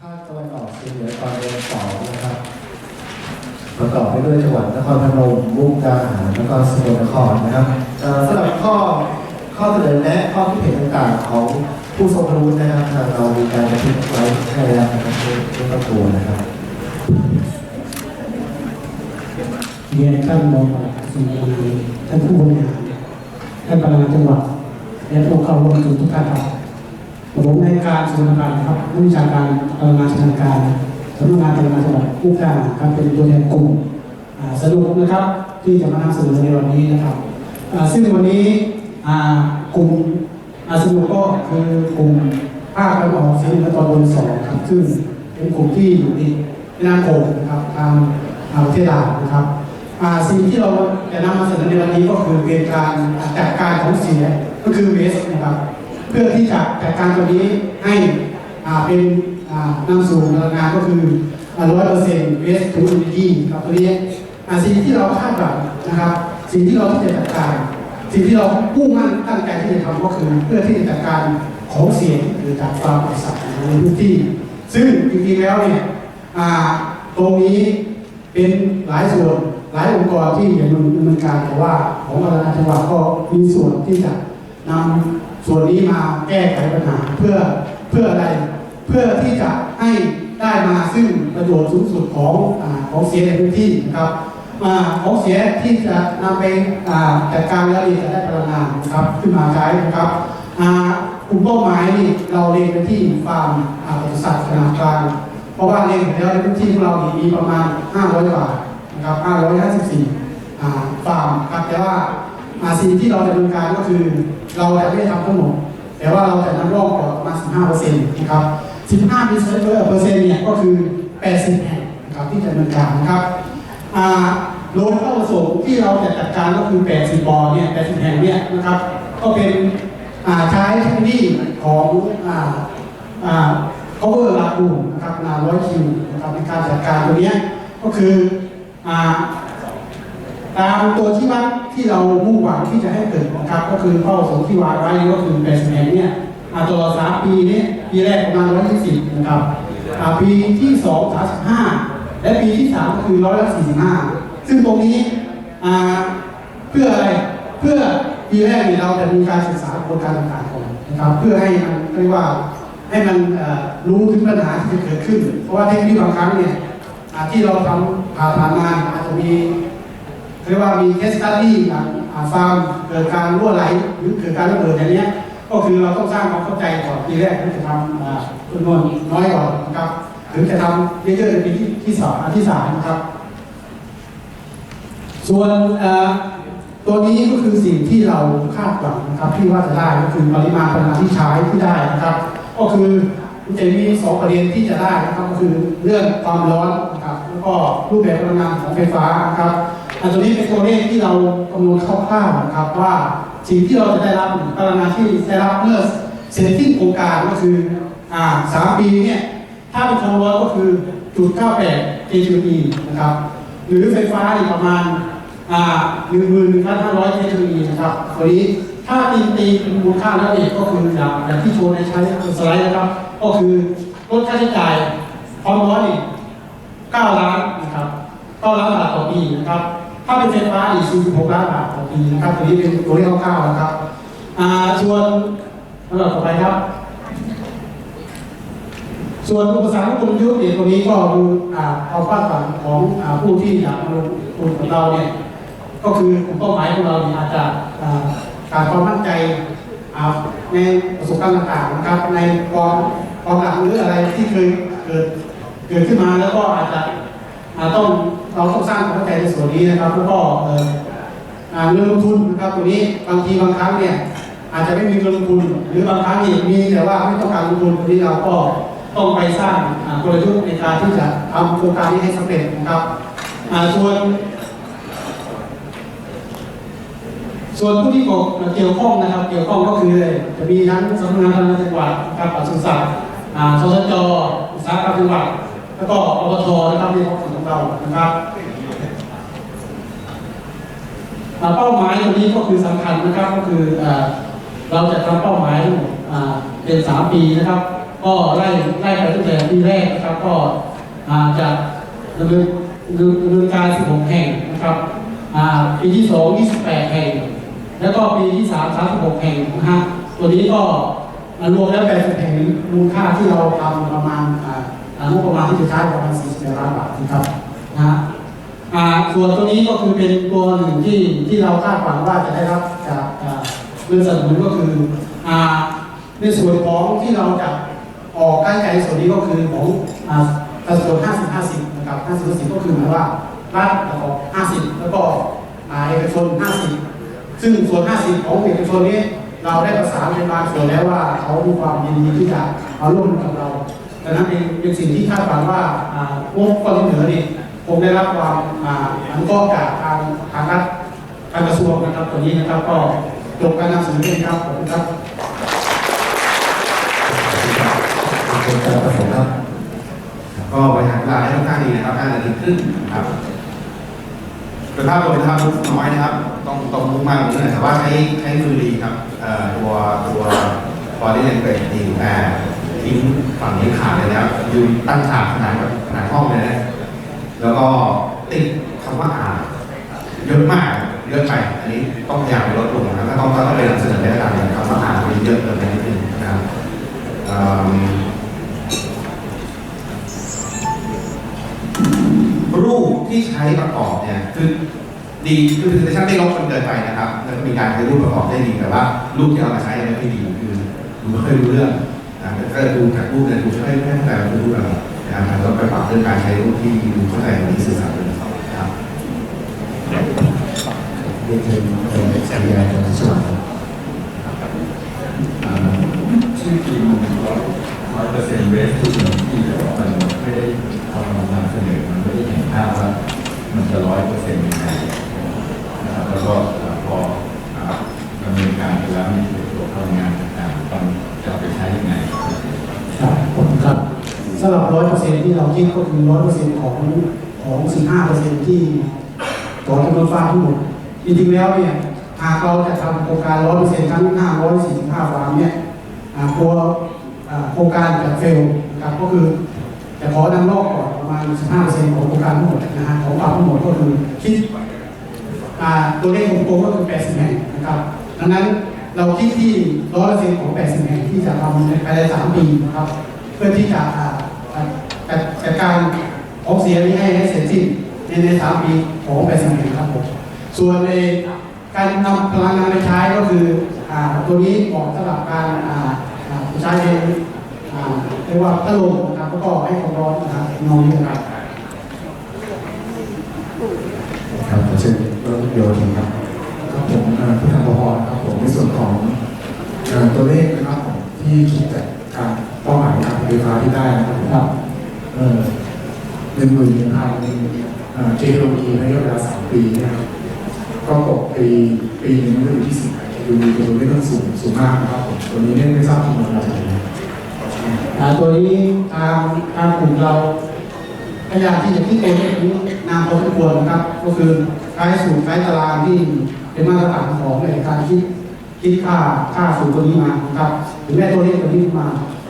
ภาคตะวันออกเฉียงเหนือตอนบนสองนะครับ ประกอบไปด้วยจังหวัดนครพนมมุกดาหารแล้วก็สกลนครนะครับเอ่อสำหรับข้อข้อเสนอแนะข้อคิดเห็นต่างๆของผู้ทรงรู้นะครับทางเรามีการบันทึกไว้ให้แล้วนะครับไม่ไม่ต้องกลัวนะครับเรียนท่านรองปลัดกระทรวงการท่านผู้บริหารท่านประธานจังหวัดและผู้เข้าร่วมประชุมทุกท่านครับ ผมในการส่วนรการครับผู้วิชาการพลังงานชำนาการสำนักงานพลังงานจังหวัดผู้กล้าครับเป็นตัวแทนกลุ่มสรุปนะครับที่จะมานำเสนอในวันนี้นะครับซึ่งวันนี้กลุ่มอาสนุก็คือกลุ่มภาคตะวันออกเฉียงเหนือตอนบนสองครับซึ่งเป็นกลุ่มที่อยู่ในแม่น้ำโขงนะครับทางอ่าวประเทศลาวนะครับสิ่งที่เราจะนำมาเสนอในวันนี้ก็คือเป็นการจัดการของเสียก็คือเวสนะครับ เพื่อที่จะจัดการตัวนี้ให้เป็นนำสู่พลังงานก็คือร้อยเปอร์เซ็นต์เวสต์ทูอินดีครับตัวนี้สิ่งที่เราคาดหวังนะครับ สิ่งที่เราที่จะจัดการ สิ่งที่เรามุ่งมั่นตั้งใจที่จะทำก็คือเพื่อที่จะจัดการของเสียงหรือจากฟามบริษัทในพื้นที่ ซึ่งจริงๆแล้วเนี่ยตรงนี้เป็นหลายส่วนหลายองค์กรที่ดำเนินการแต่ว่าของพลังงานจังหวัดก็มีส่วนที่จะนำ ส่วนนี้มาแก้ไขปัญหาเพื่อเพื่ออะไร เพื่อที่จะให้ได้มาซึ่งประโยชน์สูงสุดของอของเสียในพื้นที่นะครับอาของเสียที่จะนำไปจัดการแล้วจะได้พลังงานนะครับขึ้นมาใช้นะครับกลุ่มเป้าหมายนี่เราเล็งไปที่ฟาร์มบริษัทขนาดกลางเพราะว่าเล็งไปแล้วในพื้นที่ของเรานี่มีประมาณ 500กว่านะครับ554อ่าฟาร์มครับแต่ว่า อาสิ่งที่เราดำเนินการก็คือเราจะไม่ได้ทำทั้งหมดแต่ว่าเราจะนำร่องก่อนประมา 15เปอร์เซ็นต์นะครับ 15เปอร์เซ็นต์เปอร์เซ็นต์เนี่ยก็คือ 80 แห่งนะครับที่จะดำเนินการนะครับอ่าโรงเข้าประสงค์ที่เราจะจัดการก็คือ 80บ่อเนี่ย 80 แห่งเนี่ยนะครับ ก็เป็นอ่าใช้เทคโนโลยีของอ่าอ่า cover ลาคูนะครับนาร้อยคิวนะครับในการจัดการตัวเนี้ก็คืออ่า ตามตัวที่วัดที่เรามุ่งหวังที่จะให้เกิดนะครับ ก็คือเป้าประสงค์ที่วางไว้ก็คือแปดสิบแห่งเนี่ยอ่าตลอดสามปีนี้ปีแรกประมาณร้อยยี่สิบนะครับปีที่สองสามสิบห้าและปีที่สามก็คือร้อยละสี่สิบห้าซึ่งตรงนี้เพื่ออะไรเพื่อปีแรกเนี่ยเราจะมีการศึกษากระบวนการต่างๆก่อนนะครับเพื่อให้มันเรียกว่าให้มันรู้ถึงปัญหาที่จะเกิดขึ้น เพราะว่าเทคโนโลยีบางครั้งเนี่ยที่เราทำผ่านมาอาจจะมี เรียกว่ามีเคสตัดดี้ฟาร์มเกิดการรั่วไหลหรือเกิดการระเบิดอย่างนี้ก็คือเราต้องสร้างความเข้าใจก่อนทีแรกที่จะทำจำนวนน้อยก่อนนะครับถึงจะทำเยอะๆในปีที่ที่สองอันที่สามนะครับ ส่วนตัวนี้ก็คือสิ่งที่เราคาดหวังนะครับที่ว่าจะได้ก็คือปริมาณพลังงานที่ใช้ที่ได้นะครับ ก็คือจะมีสองประเด็นที่จะได้นะครับก็คือเรื่องความร้อนนะครับแล้วก็รูปแบบพลังงานของไฟฟ้านะครับ อันตัวนี้เป็นตัวเลขที่เราคำนวณคร่าวๆนะครับว่าสิ่งที่เราจะได้รับพลังงานที่ได้รับเมื่อเสร็จสิ้นโครงการก็คืออ่าสามปีเนี่ยถ้าเป็นความร้อนก็คือจุด98 kJkg นะครับหรือไฟฟ้าอีกประมาณอ่าหนึ่งหมื่นหนึ่งพันห้าร้อยเทคโนโลยีนะครับวันนี้ถ้าตีตีเป็นมูลค่าแล้วเองก็คืออย่างอย่างที่โชว์ในใช้สไลด์นะครับก็คือลดค่าใช้จ่ายความร้อนอีก9ล้านนะครับ9ล้านบาทต่อปีนะครับ ถ้าเป็นไฟฟ้าอีก46ล้านบาทต่อปีนะครับตัวนี้เป็นตัวเลขคร่าวๆนะครับอ่าส่วนลำดับต่อไปครับ ส่วนอุปสรรคกลยุทธ์เนี่ยตัวนี้ก็คืออ่าเอาคาดหวังของอ่าผู้ที่อยากมาลงทุนกับเราเนี่ยก็คือกลุ่มเป้าหมายของเราเนี่ยอาจจะอ่าขาดความมั่นใจอ่าในประสบการณ์ต่างๆนะครับ ในกองกองหลักหรืออะไรที่เคยเกิดเกิดขึ้นมาแล้วก็อาจจะอ่าต้อง เราต้องสร้างความเข้าใจในส่วนนี้นะครับแล้วก็เอ่าเงินลงทุนนะครับตัวนี้บางทีบางครั้งเนี่ยอาจจะไม่มีเงินลงทุน หรือบางครั้งนี่มีแต่ว่าไม่ต้องการลงทุนตัวนี้เราก็ต้องไปสร้างกลยุทธ์ในการที่จะทำโครงการนี้ให้สำเร็จนะครับส่วน ส่วนผู้ที่เกี่ยวข้องนะครับ เกี่ยวข้องก็คือจะมีทั้งสำนักงานพลังงานจังหวัดนะครับปศุสัตว์อ่าสสจอุตสาหกรรมจังหวัดแล้วก็อบทนะครับในท้องถิ่นของ เรานะครับเป้าหมายตรงนี้ก็คือสำคัญนะครับก็คืออเราจะทำเป้าหมายเป็น3ปีนะครับ ก็ไล่ไล่ไปตั้งแต่ปีแรกนะครับ ก็จะดำเนินดำเนินการ16แห่งนะครับอ่าปีที่2 28แห่ง แล้วก็ปีที่3 36แห่งนะฮะตัวนี้ก็รวมแล้ว80แห่งมูลค่าที่เราทำประมาณ งบประมาณที่จะใช้ประมาณ40ล้านบาทนะครับนะฮะอ่าส่วนตัวนี้ก็คือเป็นตัวหนึ่งที่ที่เราคาดหวังว่าจะได้รับจากอ่าเงินสนับสนุนก็คืออ่าในส่วนของที่เราจะออกค่าใช้ส่วนนี้ก็คือของอ่าสัดส่วน 50 50 นะครับ50 50ก็คือหมายว่ารัฐออก50 แล้วก็อ่าเอกชน 50 ซึ่งส่วน 50 ของเอกชนนี้เราได้ประสานเป็นบางส่วนแล้วว่าเขามีความยินดีที่จะเอาร่วมกับเรา ดังนั้นเป็นสิ่งที่คาดหวังว่าอ่างบก้อนเหนือนี่คงได้รับความอนุเคราะห์จากทางทางรัฐทางกระทรวงนะครับตัวนี้นะครับก็จบการนำเสนอเลยครับผมครับเป็นการประสงค์ครับก็บริหารเวลาได้ค่อนข้างดีนะครับ5นาทีครึ่งครับโดยภาพรวมนะครับมุกน้อยนะครับ ต้องต้องมุกมากกว่านี้หน่อยแต่ว่าใช้ใช้มือดีครับตัวตัวบอดี้เลนเกรดดีแต่ ทิ้งฝั่งนี้ขาดเลยนะครับยืนตั้งฉากขนาดกับขนาดห้องเลยนะแล้วก็ติดคำว่าอ่านเยอะมากเยอะไปอันนี้ต้องพยายามลดลงนะถ้าต้องต้องไปนำเสนอในระดับหนึ่งคำว่าอ่านมันเยอะเกินไปนิดนึงนะครับรูปที่ใช้ประกอบเนี่ยคือดีคือเซนเทชันไม่ลบจนเกินไปนะครับ แล้วก็มีการใช้รูปประกอบได้ดีแต่ว่า รูปที่เอามาใช้ยังไม่ค่อยดีคือดูไม่ค่อยรู้เรื่อง นะก็ดูจากรูปเนี่ยดูไม่ค่อยไม่เข้าใจว่าเรูปอะไรนะครับแล้วไปปรับเรื่องการใช้รูปที่ดูเข้าใจวันนี้สื่อสารเป็นสองครับเรียนเชิญเป็นสัญญาณของสวัสดิ์อ่าชื่อทีมร้อยเปอร์เซ็นต์เวสทุกอย่างที่แต่ว่ามันไม่ได้พอเรานำเสนอมันไม่ได้เห็นภาพว่ามันจะร้อยเปอร์เซ็นต์ยังไงนะครับแล้วก็พอดำเนินการไปแล้วมีตัวพลังงานต่างๆต้องจะเอาไปใช้ยังไง ครับสำหรับร้อยเปอร์เซ็นที่เราคิดก็คือร้อยเปอร์เซ็นของของสิบห้าเปอร์เซ็นที่ต่อจำนวนฟาร์มทั้งหมดจริงๆแล้วเนี่ยหากเราจะทำโครงการร้อยเปอร์เซ็นทั้งห้าร้อยสี่สิบห้าฟาร์มเนี่ยตัวโครงการจะเฟลนะครับก็คือจะขอนำรอบก่อนประมาณ15%ของโครงการทั้งหมดนะฮะของฟาร์มทั้งหมดก็คือคิดตัวเลขของโกงก็คือ80แห่งนะครับดังนั้น เราคิดที่100%ของ80แห่งที่จะทำในภายใน3ปีนะครับ เพื่อที่จะอ่าอ่าจัดจัดการของเสียนี้ให้ให้เสร็จสิ้นในใน3ปีของ80แห่งครับผมส่วนในการนำพลังงานไปใช้ก็คืออ่าตัวนี้เหมาะสำหรับการอ่าอ่าใช้ในอ่าเรียกว่าพัดลมนะครับแล้วก็ให้ความร้อนนะครับนองนี้นะครับครับขอเชิญรถโยนครับครับผมเอ่อผู้ทำปภนะครับผมในส่วนของเอ่อ ตัวเลขนะครับผมที่คิดจากการเป้าหมายการผลิตไฟฟ้าที่ได้นะครับผมครับเอ่อหนึ่งหมื่นหนึ่งพันเอ่อเทคโนโลยีในระยะเวลาสามปีเนะครับก็ตกปีปีหนึงก็อยู่ที่สิบเทคโนโลยีตัวเลขก็สูงสูงมากนะครับผมตัวนี้เนี่ยไม่ทราบจำนวนอะไรนะครับอ่าตัวนี้ทางทางกลุ่มเราพยายามที่จะคิดตัวเลขนี้นานพอสมควรนะครับ ก็คือใช้สูตรใช้ตารางที่เป็นมาตรฐานของในการคิด คิดค่าค่าสูตรตัวนี้มาครับถึงแม้ตัวเลขตัวนี้มา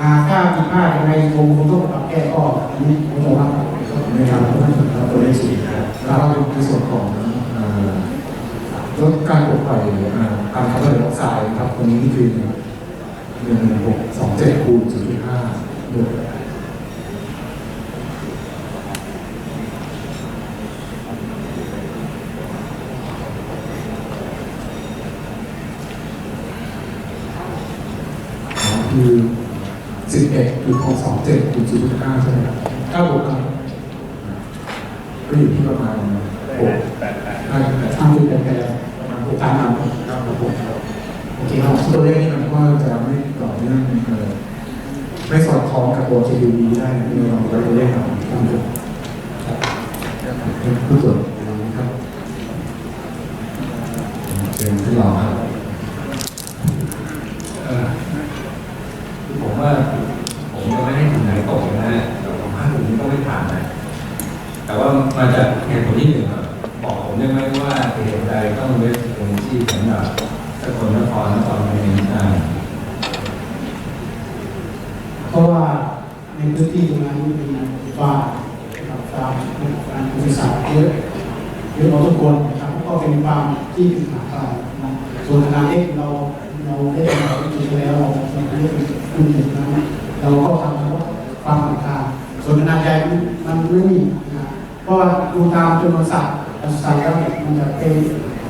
หาค่าผิดพลาดยังไงคงคงต้องปรับแก้ก็อันนี้ผมบอกว่าในการลดครับตัวเลขสูงนะครับแล้วก็ในส่วนของลดการปลดปล่อยการคาร์บอนไดออกไซด์ครับตรงนี้คือหนึ่งหกสองเจ็ดคูณจุดห้าบวก 11.627.0.5ใช่ไหมครับถ้าบวกกับก็อยู่ที่ประมาณ6แปดแปดแปดแปดประมาณ6ตามนั้นครัโอเคครับตัวเลขนี้มันก็จะไม่ต่อเนื่องไม่สอดคล้องกับตัว GDP ได้ในระดับ เพราะว่าในพื้นที่ตรงนั้นเป็นฟานนะครับฟามการศุสัตว์เยอะเยอะพอสมควรนะครับก็เป็นฟาร์มที่เป็นหาฟาร์มนะส่วนขนาดเล็กเราเราได้ทำวิธีแล้วเราเราเรียกเป็นรุ่นหนึ่งนั้นเราก็ทำแล้วฟาร์มต่างๆส่วนขนาดใหญ่มันไม่มีนะเพราะว่าดูตามจำนวนสัตว์สัตว์แล้วมันจะเป็น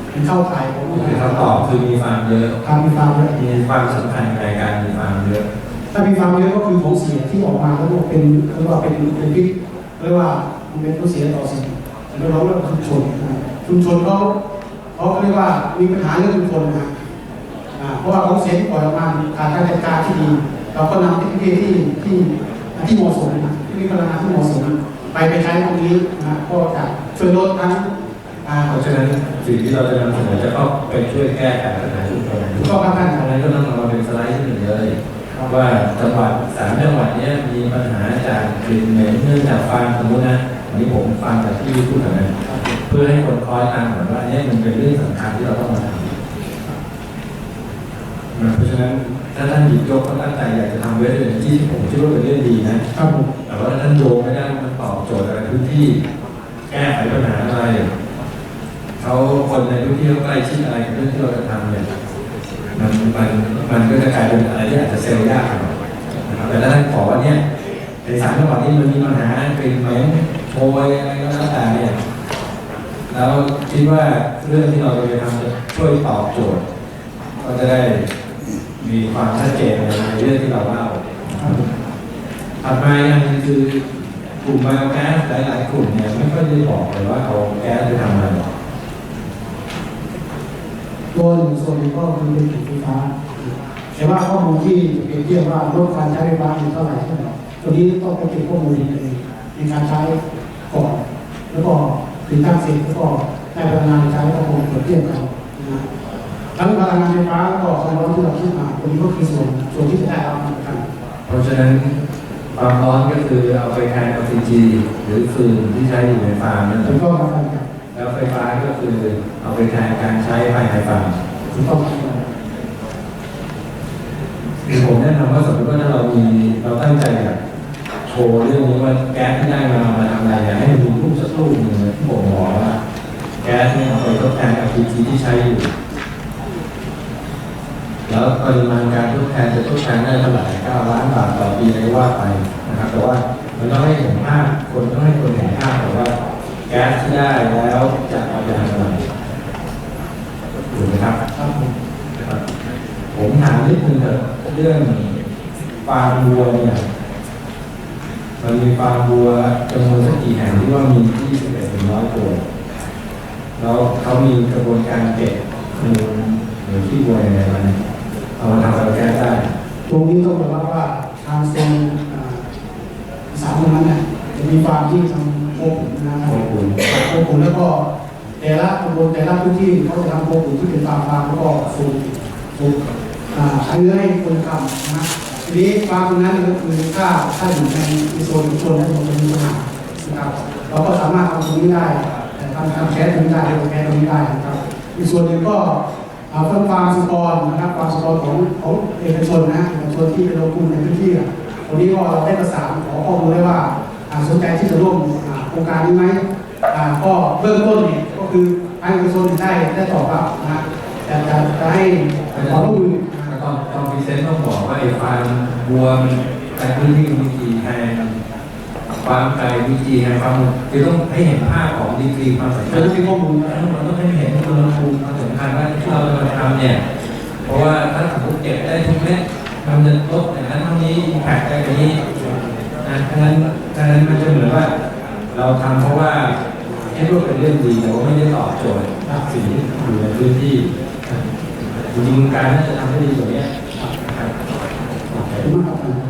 เป็นเข้าข่ายของคือคำตอบคือมีฟาร์มเยอะกามีฟาร์มเยอะมีความสำคัญในการมีฟาร์มเยอะ ถ้ามีฟาร์มเยอะก็คือของเสียที่ออกมาแล้วก็เป็นเรียกว่าเป็นเป็นพิษเรียกว่ามันเป็นผู้เสียต่อสิ่งแล้วเราเรียกว่าชุมชนนะชุมชนเขาเขาเรียกว่ามีปัญหาเรื่องชุมชนนะอ่าเพราะว่าของเสียที่ปล่อยออกมาขาดการจัดการที่ดีเราก็นำเทคโนโลยีที่ที่ที่เหมาะสมนะที่มีพลังงานที่เหมาะสมไปไปใช้ตรงนี้นะก็จะช่วยลดทั้งอ่าเพราะฉะนั้นสิ่งที่เราจะนำเสนอจะเข้าไปช่วยแก้ไขปัญหาชุมชนก็ครับท่านอันนั้นก็ต้องเอามาเป็นสไลด์ที่หนึ่งเลย ว่าจังหวัดสามจังหวัดนี้มีปัญหาจากกลิ่นเหม็นเนื่องจากฟาร์มสมมตินะอันนี้ผมฟังจากที่พูดแบบนั้นเพื่อให้คนคอยตามก่อนว่าเนี่ยมันเป็นเรื่องสำคัญที่เราต้องมาทำเพราะฉะนั้นถ้าท่านหยิบยกก็ตั้งใจอยากจะทำเวทเอนจีผมคิดว่าเป็นเรื่องดีนะครับแต่ว่าท่านโยงไม่ได้มันตอบโจทย์อะไรพื้นที่แก้ไขปัญหาอะไรเขาคนในพื้นที่เขาใกล้ชิดอะไรเรื่องที่เราจะทำเนี่ย มันมันมันก็จะกลายเป็นอะไรที่อาจจะเซลล์ยากหน่อยนะครับแต่ถ้าท่านขอว่าเนี่ยในสามจังหวัดนี้มันมีปัญหากลิ่นเหม็นโชยอะไรก็แล้วแต่เนี่ยแล้วคิดว่าเรื่องที่เราจะทำจะช่วยตอบโจทย์ ก็จะได้มีความชัดเจนในเรื่องที่เราเล่าถัดมาอย่างนึงคือกลุ่มไบโอแก๊สหลาย ๆ กลุ่มเนี่ยไม่ค่อยได้บอกเลยว่าเอาแก๊สไปทำอะไรหรอก ตัวหนึ่งส่วนหนึ่งก็คือเป็นไฟฟ้า แต่ว่าข้อมูลที่เปรียบเทียบว่าลดการใช้ไฟฟ้าเป็นเท่าไหร่เท่าไหร่ตัวนี้ต้องไปเก็บข้อมูลเองในการใช้ก่อนแล้วก็ถึงตั้งเสร็จแล้วก็ได้พลังงานใช้แล้วก็คงเปรียบเทียบกันนะทั้งพลังงานไฟฟ้าแล้วก็ความร้อนที่เราคิดมาตัวนี้ก็คือส่วนส่วนที่จะได้รับมากัน เพราะฉะนั้นความร้อนก็คือเอาไปแทน LPG หรือฟืนที่ใช้อยู่ในฟาร์มนั่นแหถูละกต้องครับ ไฟฟ้าก็คือเอาไปแทนการใช้ภายในฟาร์มถูกต้องครับคือผมแนะนำว่าสมมติว่าถ้าเรามีเราตั้งใจอยากโชว์เรื่องนี้ว่าแก๊สที่ได้มามาทำอะไรเนี่ยให้มันมีรูปสักรูปหนึ่งที่ผมบอกว่าแก๊สเนี่ยเอาไปทดแทน LPG ที่ใช้อยู่ แล้วปริมาณการทดแทนจะทดแทนได้เท่าไหร่9ล้านบาทต่อปีอะไรว่าไปนะครับ แต่ว่ามันต้องให้เห็นภาพคนต้องให้คนเห็นภาพแต่ว่า ก๊สที่ได้แล้วจะเอาไปทำอะไรถูกไหมครับครับผมผมถามนิดนึงเถอะเรื่องฟาร์มวัวเนี่ยมันมีฟาร์มวัวจำนวนสักกี่แห่งที่ว่ามี21ถึงร้อยตัวแล้วเขามีกระบวนการเก็บมูลหรือที่วัวยังไงมันเอามาทำอะไรแก้ได้ ตรงนี้ต้องบอกว่าทางโซนอ่าอีสามตรงนั้นเนี่ยจะมีฟาร์มที่ทำโคขุนนะครับ โคขุนุแล้วก็แต่ละตำบลแต่ละพื้นที่เขาจะทำโคขุนที่เป็นฟาร์มฟาร์มแล้วก็สูบสูบอ่าใช้เนื้อให้คนทำนะทีนี้ฟาร์มตรงนั้นก็คือถ้าถ้าอยู่ในโซนชุมชนนั้นมันจะมีปัญหานะครับเราก็สามารถทำตรงนี้ได้แต่ทำทำแคสตรงนี้ได้ทำแคสตรงนี้ได้นะครับอีกส่วนหนึ่งก็เอาเพิ่มฟาร์มสุกรนะครับฟาร์มสุกรของของเอกชนนะเอกชนที่เป็นโรงกลุ่มในพื้นที่อะตรงนี้ก็เราได้ประสานขอข้อมูลได้ว่าสนใจที่จะร่วมโครงการนี้ไหมาก็เบื้องต้นเนี่ยก็คือให้เอกชนได้ได้ตอบรับนะจะจะจะให้ความร่วมมือนะตอนตอนพรีเซนต์ต้องบอกว่าไอ้ฟาร์มวัวมันแต่พื้นที่มีกี่แห่งฟาร์มไก่มีกี่แห่งฟาร์มคือต้องให้เห็นภาพของดีกรีความสำคัจะญได้มีข้อมูลนะมันต้องให้เห็นคุณภูมิความสำคัญว่าที่เราจะมาทำเนี่ยเพราะว่าถ้าสมมติเก็บได้ทุกเม็ดมันจะลดอย่างนั้นเท่านี้แพคได้แบบนี้นะฉะนั้นฉะนั้นมันจะเหมือนว่า เราทำเพราะว่า คิดว่าเป็นเรื่องดีแต่ว่าไม่ได้ตอบโจทย์สิ่งที่อยู่ในพื้นที่จริงการน่าจะทำให้ดีกว่านี้ครับ